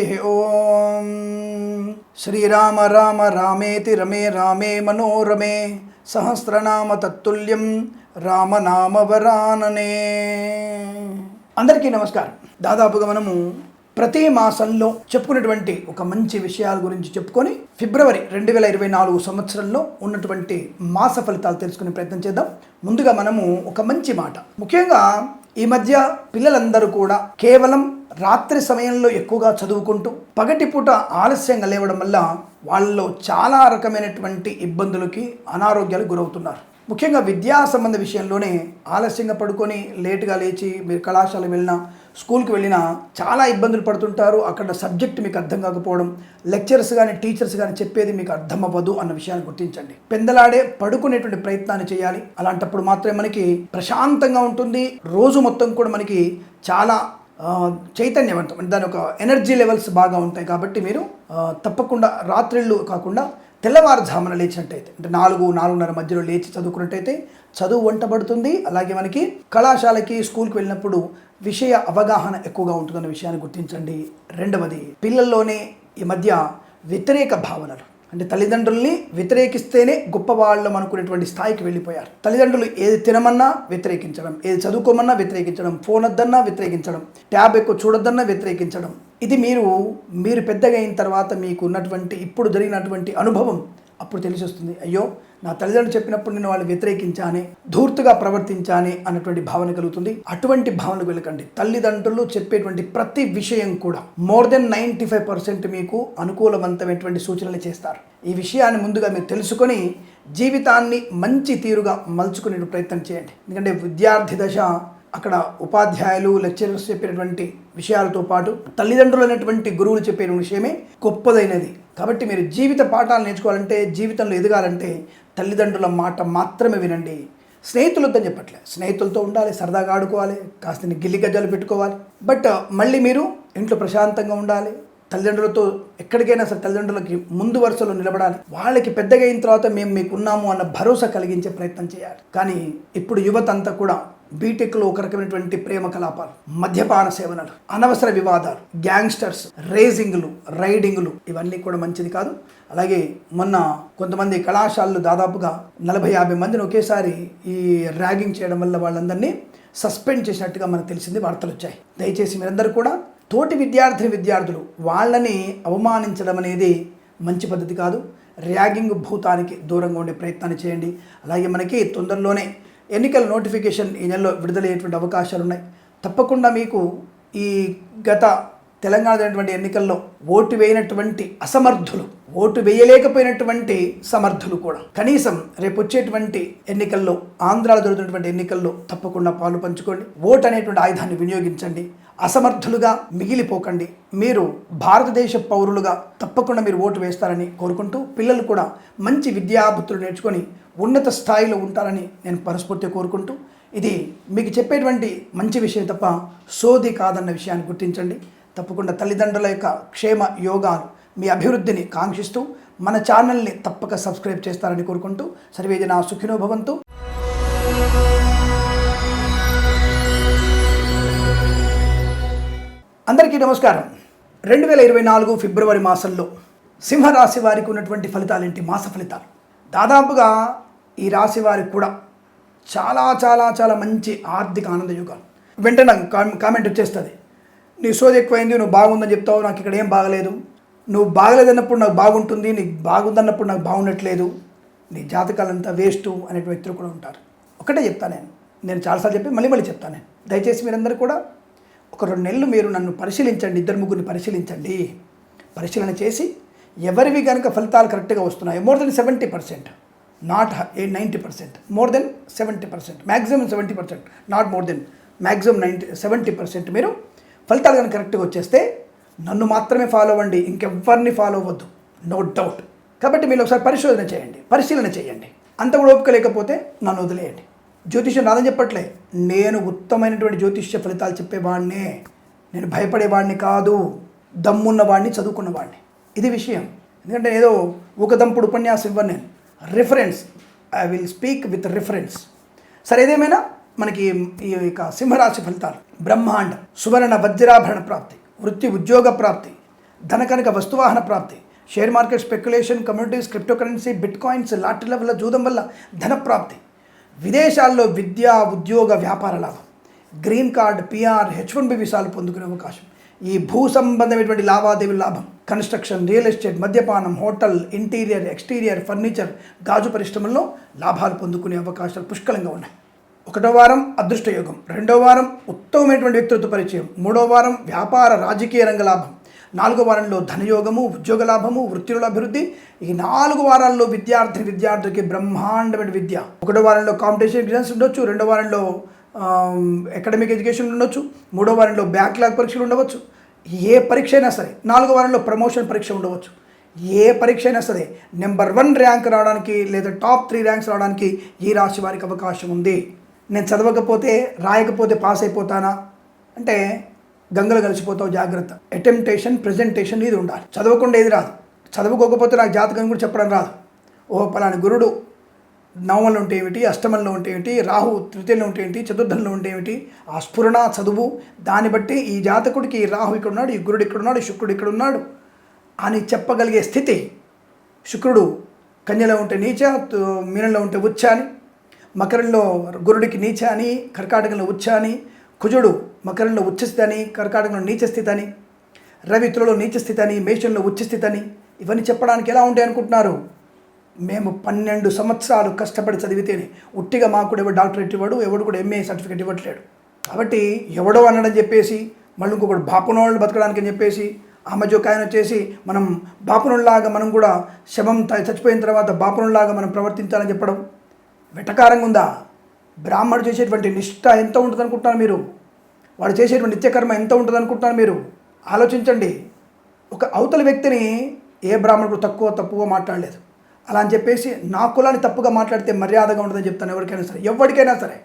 హరి ఓం శ్రీరామ రామ రామేతి రమే రామే మనోరమే సహస్రనామ తత్తుల్యం రామనామ వరాననే అందరికీ నమస్కారం. దాదాపుగా మనము ప్రతి మాసంలో చెప్పుకున్నటువంటి ఒక మంచి విషయాల గురించి చెప్పుకొని ఫిబ్రవరి రెండు వేల ఇరవై నాలుగు సంవత్సరంలో ఉన్నటువంటి మాస ఫలితాలు తెలుసుకునే ప్రయత్నం చేద్దాం. ముందుగా మనము ఒక మంచి మాట. ముఖ్యంగా ఈ మధ్య పిల్లలందరూ కూడా కేవలం రాత్రి సమయంలో ఎక్కువగా చదువుకుంటూ పగటిపూట ఆలస్యంగా లేవడం వల్ల వాళ్ళలో చాలా రకమైనటువంటి ఇబ్బందులకి అనారోగ్యాలకు గురవుతున్నారు. ముఖ్యంగా విద్యా సంబంధ విషయంలోనే ఆలస్యంగా పడుకొని లేటుగా లేచి మీరు కళాశాల వెళ్ళినా స్కూల్కి వెళ్ళినా చాలా ఇబ్బందులు పడుతుంటారు. అక్కడ సబ్జెక్ట్ మీకు అర్థం కాకపోవడం లెక్చరర్స్ కానీ టీచర్స్ కానీ చెప్పేది మీకు అర్థం అవ్వదు అన్న విషయాన్ని గుర్తించండి. పెందలాడే పడుకునేటువంటి ప్రయత్నాన్ని చేయాలి. అలాంటప్పుడు మాత్రమే మనకి ప్రశాంతంగా ఉంటుంది. రోజు మొత్తం కూడా మనకి చాలా చైతన్యవంతం. అంటే దాని ఒక ఎనర్జీ లెవెల్స్ బాగా ఉంటాయి కాబట్టి మీరు తప్పకుండా రాత్రిళ్ళు కాకుండా తెల్లవారుజామున లేచినట్టయితే అంటే నాలుగు నాలుగున్నర మధ్యలో లేచి చదువుకున్నట్టయితే చదువు వంటబడుతుంది అలాగే మనకి కళాశాలకి స్కూల్కి వెళ్ళినప్పుడు విషయ అవగాహన ఎక్కువగా ఉంటుందన్న విషయాన్ని గుర్తించండి. రెండవది పిల్లల్లోనే ఈ మధ్య వ్యతిరేక భావనలు. అంటే తల్లిదండ్రుల్ని వ్యతిరేకిస్తేనే గొప్పవాళ్ళం అనుకునేటువంటి స్థాయికి వెళ్ళిపోయారు. తల్లిదండ్రులు ఏది తినమన్నా వ్యతిరేకించడం ఏది చదువుకోమన్నా వ్యతిరేకించడం ఫోన్ వద్దన్నా వ్యతిరేకించడం ట్యాబ్ ఎక్కువ చూడొద్దన్నా వ్యతిరేకించడం. ఇది మీరు మీరు పెద్దగా అయిన తర్వాత మీకు ఉన్నటువంటి ఇప్పుడు జరిగినటువంటి అనుభవం అప్పుడు తెలిసి వస్తుంది అయ్యో నా తల్లిదండ్రులు చెప్పినప్పుడు నేను వాళ్ళు వ్యతిరేకించానే ధూర్తుగా ప్రవర్తించానే అన్నటువంటి భావన కలుగుతుంది. అటువంటి భావనకు వెళ్ళకండి. తల్లిదండ్రులు చెప్పేటువంటి ప్రతి విషయం కూడా more than ninety five percent మీకు అనుకూలవంతమైనటువంటి సూచనలు చేస్తారు. ఈ విషయాన్ని ముందుగా మీరు తెలుసుకొని జీవితాన్ని మంచి తీరుగా మలుచుకునే ప్రయత్నం చేయండి. ఎందుకంటే విద్యార్థి దశ అక్కడ ఉపాధ్యాయులు లెక్చరర్స్ చెప్పినటువంటి విషయాలతో పాటు తల్లిదండ్రులు అనేటువంటి గురువులు చెప్పే విషయమే గొప్పదైనది. కాబట్టి మీరు జీవిత పాఠాలు నేర్చుకోవాలంటే జీవితంలో ఎదగాలంటే తల్లిదండ్రుల మాట మాత్రమే వినండి. స్నేహితులతో చెప్పట్లే. స్నేహితులతో ఉండాలి సరదాగా ఆడుకోవాలి కాస్త గిల్లి గజ్జాలు పెట్టుకోవాలి. బట్ మళ్ళీ మీరు ఇంట్లో ప్రశాంతంగా ఉండాలి. తల్లిదండ్రులతో ఎక్కడికైనా సరే తల్లిదండ్రులకి ముందు వరుసలో నిలబడాలి. వాళ్ళకి పెద్దగా అయిన తర్వాత మేము మీకు ఉన్నాము అన్న భరోసా కలిగించే ప్రయత్నం చేయాలి. కానీ ఇప్పుడు యువత అంతా కూడా బీటెక్లో ఒక రకమైనటువంటి ప్రేమ కలాపాలు మద్యపాన సేవనలు అనవసర వివాదాలు గ్యాంగ్స్టర్స్ రేసింగ్లు రైడింగ్లు ఇవన్నీ కూడా మంచిది కాదు. అలాగే మొన్న కొంతమంది కళాశాలలు దాదాపుగా నలభై యాభై మందిని ఒకేసారి ఈ ర్యాగింగ్ చేయడం వల్ల వాళ్ళందరినీ సస్పెండ్ చేసినట్టుగా మనకు తెలిసింది వార్తలు వచ్చాయి. దయచేసి మీరందరూ కూడా తోటి విద్యార్థిని విద్యార్థులు వాళ్ళని అవమానించడం అనేది మంచి పద్ధతి కాదు. ర్యాగింగ్ భూతానికి దూరంగా ఉండే ప్రయత్నాన్ని చేయండి. అలాగే మనకి తొందరలోనే ఎన్నికల నోటిఫికేషన్ ఈ నెలలో విడుదలయ్యేటువంటి అవకాశాలు ఉన్నాయి తప్పకుండా మీకు ఈ గత తెలంగాణ జరిగినటువంటి ఎన్నికల్లో ఓటు వేయనటువంటి అసమర్థులు ఓటు వేయలేకపోయినటువంటి సమర్థులు కూడా. కనీసం రేపు వచ్చేటువంటి ఎన్నికల్లో ఆంధ్రాలో జరుగుతున్నటువంటి ఎన్నికల్లో తప్పకుండా పాలు పంచుకోండి. ఓటు అనేటువంటి ఆయుధాన్ని వినియోగించండి. అసమర్థులుగా మిగిలిపోకండి. మీరు భారతదేశ పౌరులుగా తప్పకుండా మీరు ఓటు వేస్తారని కోరుకుంటూ పిల్లలు కూడా మంచి విద్యాబుద్ధులు నేర్చుకొని ఉన్నత స్థాయిలో ఉంటారని నేను మనస్ఫూర్తిగా కోరుకుంటూ ఇది మీకు చెప్పేటువంటి మంచి విషయం తప్ప సోది కాదన్న విషయాన్ని గుర్తించండి. తప్పకుండా తల్లిదండ్రుల యొక్క క్షేమ యోగాలు మీ అభివృద్ధిని కాంక్షిస్తూ మన ఛానల్ని తప్పక సబ్స్క్రైబ్ చేస్తారని కోరుకుంటూ సర్వేజన సుఖినో భవంతు అందరికీ నమస్కారం. రెండు వేల ఇరవై నాలుగు ఫిబ్రవరి మాసంలో సింహరాశి వారికి ఉన్నటువంటి ఫలితాలు ఏంటి మాస ఫలితాలు. దాదాపుగా ఈ రాశి వారికి కూడా చాలా చాలా చాలా మంచి ఆర్థిక ఆనంద యుగాలు వెంటనే కామెంట్ వచ్చేస్తుంది. నీ సోది ఎక్కువైంది నువ్వు బాగుందని చెప్తావు నాకు ఇక్కడ ఏం బాగలేదు. నువ్వు బాగలేదన్నప్పుడు నాకు బాగుంటుంది నీకు బాగుందన్నప్పుడు నాకు బాగుండట్లేదు. నీ జాతకాలంతా వేస్ట్ అనే వ్యక్తులు కూడా ఉంటారు. ఒకటే చెప్తాను నేను. నేను చాలాసార్లు చెప్పి మళ్ళీ మళ్ళీ చెప్తాను నేను. దయచేసి మీరందరూ కూడా ఒక రెండు నెలలు మీరు నన్ను పరిశీలించండి ఇద్దరు ముగ్గురిని పరిశీలించండి. పరిశీలన చేసి ఎవరివి కనుక ఫలితాలు కరెక్ట్గా వస్తున్నాయి more than seventy percent not ninety percent more than seventy percent maximum seventy percent not more than maximum ninety seventy percent మీరు ఫలితాలు కానీ కరెక్ట్గా వచ్చేస్తే నన్ను మాత్రమే ఫాలో అవ్వండి ఇంకెవ్వరిని ఫాలో అవ్వద్దు. నో డౌట్ కాబట్టి మీరు ఒకసారి పరిశోధన చేయండి పరిశీలన చేయండి. అంత కూడా ఓపిక లేకపోతే నన్ను వదిలేయండి. జ్యోతిష్యం రాదని చెప్పట్లే నేను ఉత్తమైనటువంటి జ్యోతిష్య ఫలితాలు చెప్పేవాడినే నేను భయపడేవాడిని కాదు దమ్మున్నవాడిని చదువుకున్నవాడిని ఇది విషయం. ఎందుకంటే ఏదో ఒక దంపుడు ఉపన్యాసం ఇవ్వను నేను. Reference I will speak with reference సరే ఏదేమైనా మనకి ఈ యొక్క సింహరాశి ఫలితాలు. బ్రహ్మాండ సువర్ణ వజ్రాభరణ ప్రాప్తి వృత్తి ఉద్యోగ ప్రాప్తి ధనకనక వస్తువాహన ప్రాప్తి share market speculation communities crypto currency bit coins లాటరీల వల్ల జూదం వల్ల ధన ప్రాప్తి. విదేశాల్లో విద్య ఉద్యోగ వ్యాపార లాభం. Green card PR H one B వీసాలు పొందుకునే అవకాశం. ఈ భూ సంబంధమైనటువంటి లావాదేవీ లాభం. కన్స్ట్రక్షన్ రియల్ ఎస్టేట్ మద్యపానం హోటల్ ఇంటీరియర్ ఎక్స్టీరియర్ ఫర్నిచర్ గాజు పరిశ్రమల్లో లాభాలు పొందుకునే అవకాశాలు పుష్కలంగా ఉన్నాయి. ఒకటో వారం అదృష్టయోగం రెండో వారం ఉత్తమమైనటువంటి వ్యక్తిత్వ పరిచయం మూడో వారం వ్యాపార రాజకీయ రంగ లాభం నాలుగో వారంలో ధనయోగము ఉద్యోగ లాభము వృత్తిలో అభివృద్ధి ఈ నాలుగు వారాల్లో విద్యార్థి విద్యార్థులకి బ్రహ్మాండమైన విద్య. ఒకటో వారంలో కాంపిటీషన్ ఎగ్జామ్స్ ఉండొచ్చు రెండో వారంలో అకాడమిక్ ఎడ్యుకేషన్ ఉండొచ్చు మూడో వారంలో బ్యాక్లాగ్ పరీక్షలు ఉండవచ్చు. ఏ పరీక్ష అయినా సరే నాలుగో వారంలో ప్రమోషన్ పరీక్ష ఉండవచ్చు. ఏ పరీక్ష అయినా సరే నెంబర్ వన్ ర్యాంక్ రావడానికి లేదా టాప్ త్రీ ర్యాంక్స్ రావడానికి ఈ రాశి వారికి అవకాశం ఉంది. నేను చదవకపోతే రాయకపోతే పాస్ అయిపోతానా? అంటే గంగలు కలిసిపోతావు జాగ్రత్త. అటెంప్టేషన్ ప్రజెంటేషన్ ఇది ఉండాలి. చదవకుండా ఏది రాదు. చదువుకోకపోతే నాకు జాతకం కూడా చెప్పడం రాదు. ఓ పలాని గురుడు నవమంలో ఉంటే ఏమిటి అష్టమంలో ఉంటే ఏమిటి రాహు తృతీయంలో ఉంటే ఏంటి చతుర్థంలో ఉంటే ఏమిటి ఆ స్ఫురణ చదువు దాన్ని బట్టి ఈ జాతకుడికి ఈ రాహు ఇక్కడ ఉన్నాడు ఈ గురుడు ఇక్కడ ఉన్నాడు శుక్రుడు ఇక్కడ ఉన్నాడు అని చెప్పగలిగే స్థితి. శుక్రుడు కన్యలో ఉంటే నీచ మీనంలో ఉంటే ఉచ్చ అని మకరంలో గురుడికి నీచ అని కర్కాటకంలో ఉచ్చ అని కుజుడు మకరంలో ఉచ్చస్థితి అని కర్కాటకంలో నీచస్థితి అని రవి తులలో అని మేషంలో ఉచ్చస్థితి అని ఇవన్నీ చెప్పడానికి ఎలా ఉంటాయి అనుకుంటున్నారు? మేము పన్నెండు సంవత్సరాలు కష్టపడి చదివితేనే ఉట్టిగా మాకు కూడా ఎవడు డాక్టరేట్ ఇవ్వడు ఎవడు కూడా ఎంఏ సర్టిఫికేట్ ఇవ్వట్లేడు. కాబట్టి ఎవడో అనడం చెప్పేసి మళ్ళీ ఇంకొకటి బాపునోళ్ళు బతకడానికి అని చెప్పేసి ఆమె మధ్య ఆయన వచ్చేసి మనం బాపునుల్లాగా మనం కూడా శవం చచ్చిపోయిన తర్వాత బాపునుల్లాగా మనం ప్రవర్తించాలని చెప్పడం. వెటకారంగా ఉందా బ్రాహ్మణుడు చేసేటువంటి నిష్ఠ ఎంత ఉంటుంది అనుకుంటున్నారు మీరు? వాడు చేసేటువంటి నిత్యకర్మ ఎంత ఉంటుంది అనుకుంటున్నారు మీరు? ఆలోచించండి. ఒక అవతల వ్యక్తిని ఏ బ్రాహ్మణుడు తక్కువ తప్పుగా మాట్లాడలేదు. అలా అని చెప్పేసి నా కులాన్ని తప్పుగా మాట్లాడితే మర్యాదగా ఉండదని చెప్తాను ఎవరికైనా సరే. ఎవరికైనా సరే.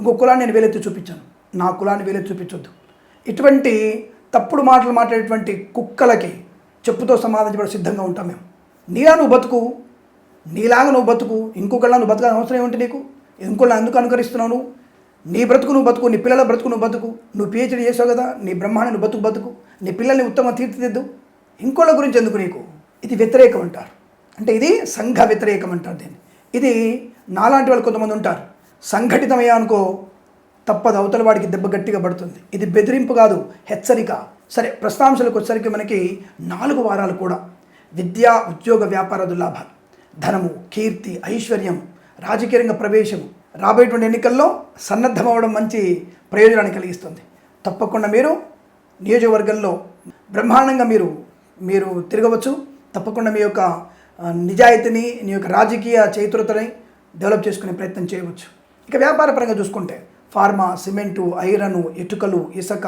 ఇంకో కులాన్ని నేను వేలెత్తి చూపించాను. నా కులాన్ని వేలెత్తి చూపించొద్దు. ఇటువంటి తప్పుడు మాటలు మాట్లాడేటువంటి కుక్కలకి చెప్పుతో సమాధానం చెప్పడం సిద్ధంగా ఉంటాం మేము. నీరా నువ్వు బతుకు నీలాగా నువ్వు బతుకు ఇంకొకళ్ళ నువ్వు బతకాల్సిన అవసరం ఏమిటి నీకు? ఇంకొకళ్ళ ఎందుకు అనుకరిస్తున్నావు నువ్వు? నీ బ్రతుకు నువ్వు బతుకు నీ పిల్లల బ్రతుకు నువ్వు బతుకు. నువ్వు పిహెచ్డీ చేసావు కదా నీ బ్రహ్మాండ నువ్వు బతుకు బతుకు. నీ పిల్లల్ని ఉత్తమ తీర్చిదిద్దు. ఇంకోళ్ళ గురించి ఎందుకు నీకు? ఇది వ్యతిరేకం అంటారు. అంటే ఇది సంఘ వ్యతిరేకం అంటారు దీన్ని. ఇది నాలాంటి వాళ్ళు కొంతమంది ఉంటారు. సంఘటితమయ్యా అనుకో తప్పదు అవతల వాడికి దెబ్బ గట్టిగా పడుతుంది. ఇది బెదిరింపు కాదు హెచ్చరిక. సరే ప్రస్తాంశాలకు వచ్చేసరికి మనకి నాలుగు వారాలు కూడా విద్యా ఉద్యోగ వ్యాపారదు లాభాలు. ధనము కీర్తి ఐశ్వర్యం రాజకీయ రంగ ప్రవేశం రాబోయేటువంటి ఎన్నికల్లో సన్నద్ధమవడం మంచి ప్రయోజనాన్ని కలిగిస్తుంది. తప్పకుండా మీరు నియోజకవర్గంలో బ్రహ్మాండంగా మీరు మీరు తిరగవచ్చు. తప్పకుండా మీ యొక్క నిజాయితీని మీ యొక్క రాజకీయ చైతృతని డెవలప్ చేసుకునే ప్రయత్నం చేయవచ్చు. ఇక వ్యాపార పరంగా చూసుకుంటే ఫార్మా సిమెంటు ఐరను ఇటుకలు ఇసుక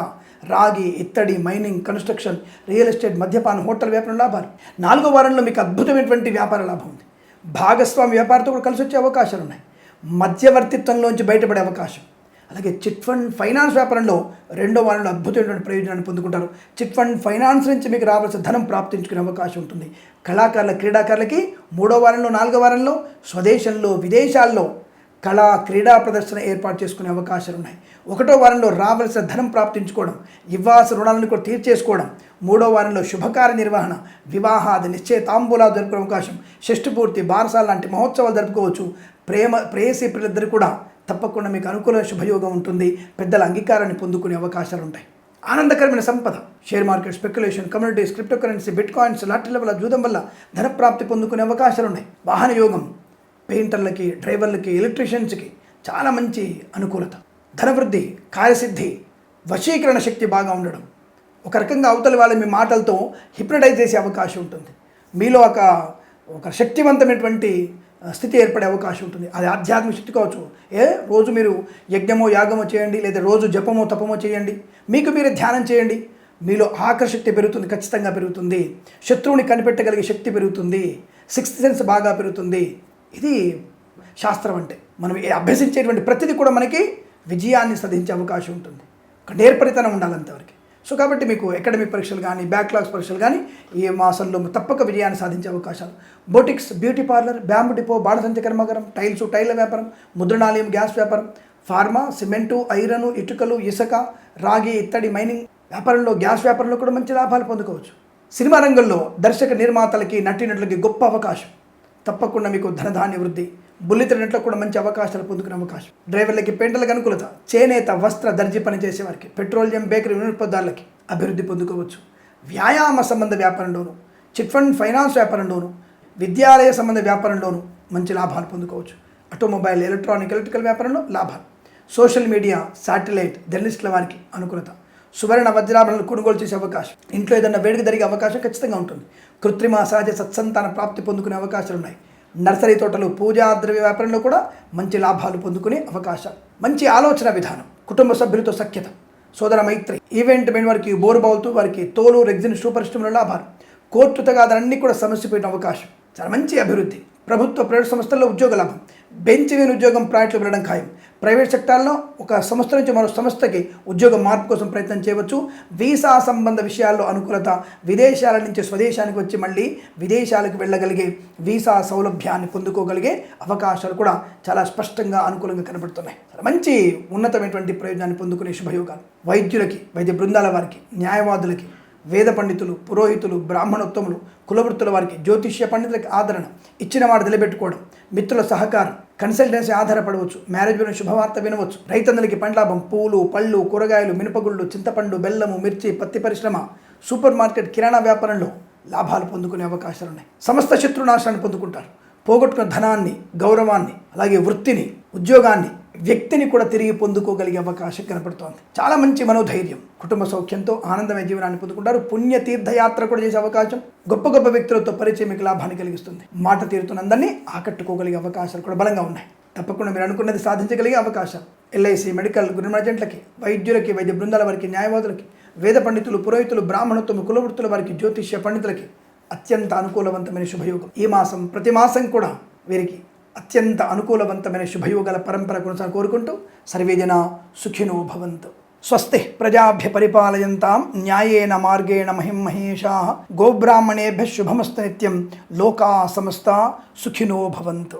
రాగి ఇత్తడి మైనింగ్ కన్స్ట్రక్షన్ రియల్ ఎస్టేట్ మద్యపానం హోటల్ వ్యాపారం లాభాలు. నాలుగో వారంలో మీకు అద్భుతమైనటువంటి వ్యాపార లాభం ఉంది. భాగస్వామి వ్యాపారంతో కూడా కలిసి వచ్చే అవకాశాలు ఉన్నాయి. మధ్యవర్తిత్వంలోంచి బయటపడే అవకాశం. అలాగే చిట్ ఫండ్ ఫైనాన్స్ వ్యాపారంలో రెండో వారంలో అద్భుతమైనటువంటి ప్రయోజనాన్ని పొందుకుంటారు. చిట్ ఫండ్ ఫైనాన్స్ నుంచి మీకు రావాల్సిన ధనం ప్రాప్తించుకునే అవకాశం ఉంటుంది. కళాకారుల క్రీడాకారులకి మూడో వారంలో నాలుగో వారంలో స్వదేశంలో విదేశాల్లో కళా క్రీడా ప్రదర్శన ఏర్పాటు చేసుకునే అవకాశాలు ఉన్నాయి. ఒకటో వారంలో రావలసిన ధనం ప్రాప్తించుకోవడం ఇవ్వాల్సిన రుణాలను కూడా తీర్చేసుకోవడం మూడో వారంలో శుభకార్య నిర్వహణ వివాహాది నిశ్చయ తాంబూలాలు జరుపుకునే అవకాశం షష్ఠపూర్తి బారసాల లాంటి మహోత్సవాలు జరుపుకోవచ్చు. ప్రేమ ప్రేయసి పిల్లలిద్దరు కూడా తప్పకుండా మీకు అనుకూల శుభయోగం ఉంటుంది. పెద్దల అంగీకారాన్ని పొందుకునే అవకాశాలు ఉంటాయి. ఆనందకరమైన సంపద. Share market speculation communities crypto currency bit coins లాటరీల వల్ల జూదం వల్ల ధన ప్రాప్తి పొందుకునే అవకాశాలు ఉన్నాయి. వాహన యోగం. పెయింటర్లకి డ్రైవర్లకి ఎలక్ట్రీషియన్స్కి చాలా మంచి అనుకూలత. ధనవృద్ధి కార్యసిద్ధి వశీకరణ శక్తి బాగా ఉండడం. ఒక రకంగా అవతల వాళ్ళ మీ మాటలతో హిప్నటైజ్ చేసే అవకాశం ఉంటుంది. మీలో ఒక ఒక శక్తివంతమైనటువంటి స్థితి ఏర్పడే అవకాశం ఉంటుంది. అది ఆధ్యాత్మిక శక్తి కావచ్చు. ఏ రోజు మీరు యజ్ఞమో యాగమో చేయండి లేదా రోజు జపమో తపమో చేయండి. మీకు మీరే ధ్యానం చేయండి. మీలో ఆకర్షక్తి పెరుగుతుంది ఖచ్చితంగా పెరుగుతుంది. శత్రువుని కనిపెట్టగలిగే శక్తి పెరుగుతుంది. సిక్స్త్ సెన్స్ బాగా పెరుగుతుంది. ఇది శాస్త్రం అంటే. మనం అభ్యసించేటువంటి ప్రతిదీ కూడా మనకి విజయాన్ని సాధించే అవకాశం ఉంటుంది. ఒక నేర్పరితనం ఉండాలంతవరకు సో కాబట్టి మీకు అకాడమిక్ పరీక్షలు కానీ బ్యాక్లాగ్స్ పరీక్షలు కానీ ఈ మాసంలో తప్పక విజయాన్ని సాధించే అవకాశాలు. Boutiques beauty parlour bamboo depot బాణసంచ కర్మాగారం టైల్స్ టైల్ల వ్యాపారం ముద్రణాలయం గ్యాస్ వ్యాపారం ఫార్మా సిమెంటు ఐరను ఇటుకలు ఇసుక రాగి ఇత్తడి మైనింగ్ వ్యాపారంలో గ్యాస్ వ్యాపారంలో కూడా మంచి లాభాలు పొందుకోవచ్చు. సినిమా రంగంలో దర్శక నిర్మాతలకి నటీనటులకి గొప్ప అవకాశం. తప్పకుండా మీకు ధనధాన్య వృద్ధి బుల్లితెర కూడా మంచి అవకాశాలు పొందుకునే అవకాశం. డ్రైవర్లకి పెంటలకు అనుకూలత చేనేత వస్త్ర దర్జీ పనిచేసే వారికి పెట్రోలియం బేకరీ వినియోగదారులకి అభివృద్ధి పొందుకోవచ్చు. వ్యాయామ సంబంధ వ్యాపారంలోను చిట్ ఫండ్ ఫైనాన్స్ వ్యాపారంలోను విద్యాలయ సంబంధ వ్యాపారంలోను మంచి లాభాలు పొందుకోవచ్చు. ఆటోమొబైల్ ఎలక్ట్రానిక్ ఎలక్ట్రికల్ వ్యాపారంలో లాభాలు. సోషల్ మీడియా శాటిలైట్ జర్నలిస్టుల వారికి అనుకూలత. సువర్ణ వజ్రాభరణాలు కొనుగోలు చేసే అవకాశం. ఇంట్లో ఏదైనా వేడుక జరిగే అవకాశం ఖచ్చితంగా ఉంటుంది. కృత్రిమ సహజ సత్సంతాన ప్రాప్తి పొందుకునే అవకాశాలు ఉన్నాయి. నర్సరీ తోటలు పూజా ద్రవ్య వ్యాపారంలో కూడా మంచి లాభాలు పొందుకునే అవకాశం. మంచి ఆలోచన విధానం. కుటుంబ సభ్యులతో సఖ్యత. సోదర మైత్రి. ఈవెంట్ మెయిన్ వారికి బోరు బావులతో వారికి తోలు రెగ్జిన్ సూపర్ లాభాలు. కోర్టు తగాదాలన్నీ కూడా సమస్యపోయిన అవకాశం. చాలా మంచి అభివృద్ధి. ప్రభుత్వ ప్రైవేట్ సంస్థల్లో ఉద్యోగ లాభం. బెంచ్ వేని ఉద్యోగం ప్రాజెక్టులు వెళ్ళడం ఖాయం. ప్రైవేట్ సెక్టార్లో ఒక సంస్థ నుంచి మరో సంస్థకి ఉద్యోగ మార్పు కోసం ప్రయత్నం చేయవచ్చు. వీసా సంబంధ విషయాల్లో అనుకూలత విదేశాల నుంచి స్వదేశానికి వచ్చి మళ్ళీ విదేశాలకు వెళ్ళగలిగే వీసా సౌలభ్యాన్ని పొందుకోగలిగే అవకాశాలు కూడా చాలా స్పష్టంగా అనుకూలంగా కనబడుతున్నాయి. మంచి ఉన్నతమైనటువంటి ప్రయోజనాన్ని పొందుకునే శుభయోగాలు. వైద్యులకి వైద్య బృందాల వారికి న్యాయవాదులకి వేద పండితులు పురోహితులు బ్రాహ్మణోత్తములు కులవృత్తుల వారికి జ్యోతిష్య పండితులకి ఆదరణ ఇచ్చిన మాట నిలబెట్టుకోవడం మిత్రుల సహకారం కన్సల్టెన్సీ ఆధారపడవచ్చు మ్యారేజ్ శుభవార్త వినవచ్చు రైతన్నులకి పండ్లాభం పూలు పళ్ళు కూరగాయలు మినపగుళ్ళు చింతపండు బెల్లము మిర్చి పత్తి పరిశ్రమ సూపర్ మార్కెట్ కిరాణా వ్యాపారంలో లాభాలు పొందుకునే అవకాశాలు ఉన్నాయి. సమస్త శత్రునాశాన్ని పొందుకుంటారు. పోగొట్టుకున్న ధనాన్ని గౌరవాన్ని అలాగే వృత్తిని ఉద్యోగాన్ని వ్యక్తిని కూడా తిరిగి పొందుకోగలిగే అవకాశం కనపడుతోంది. చాలా మంచి మనోధైర్యం కుటుంబ సౌఖ్యంతో ఆనందమైన జీవనాన్ని పొందుకుంటారు. పుణ్య తీర్థయాత్ర కూడా చేసే అవకాశం గొప్ప గొప్ప వ్యక్తులతో పరిచయం మీకు లాభాన్ని కలిగిస్తుంది. మాట తీరుతున్నందరినీ ఆకట్టుకోగలిగే అవకాశాలు కూడా బలంగా ఉన్నాయి. తప్పకుండా మీరు అనుకున్నది సాధించగలిగే అవకాశం. ఎల్ఐసి మెడికల్ గురుమర్జెంట్లకి వైద్యులకి వైద్య బృందాల వారికి న్యాయవాదులకి వేద పండితులు పురోహితులు బ్రాహ్మణత్వం కులవృత్తుల వారికి జ్యోతిష్య పండితులకి అత్యంత అనుకూలవంతమైన శుభయోగం. ఈ మాసం ప్రతి మాసం కూడా వీరికి అత్యంత అనుకూలవంతమైన శుభయోగల పరంపర కొనసాగ కోరుకుంటూ సర్వేజన సుఖినో భవంతు. స్వస్తి ప్రజాభ్య పరిపాలయంతాం న్యాయేన మార్గేణ మహిం మహేషా. గోబ్రాహ్మణేభ్య శుభమస్తు నిత్యం లోకా సమస్త సుఖినో భవంతు.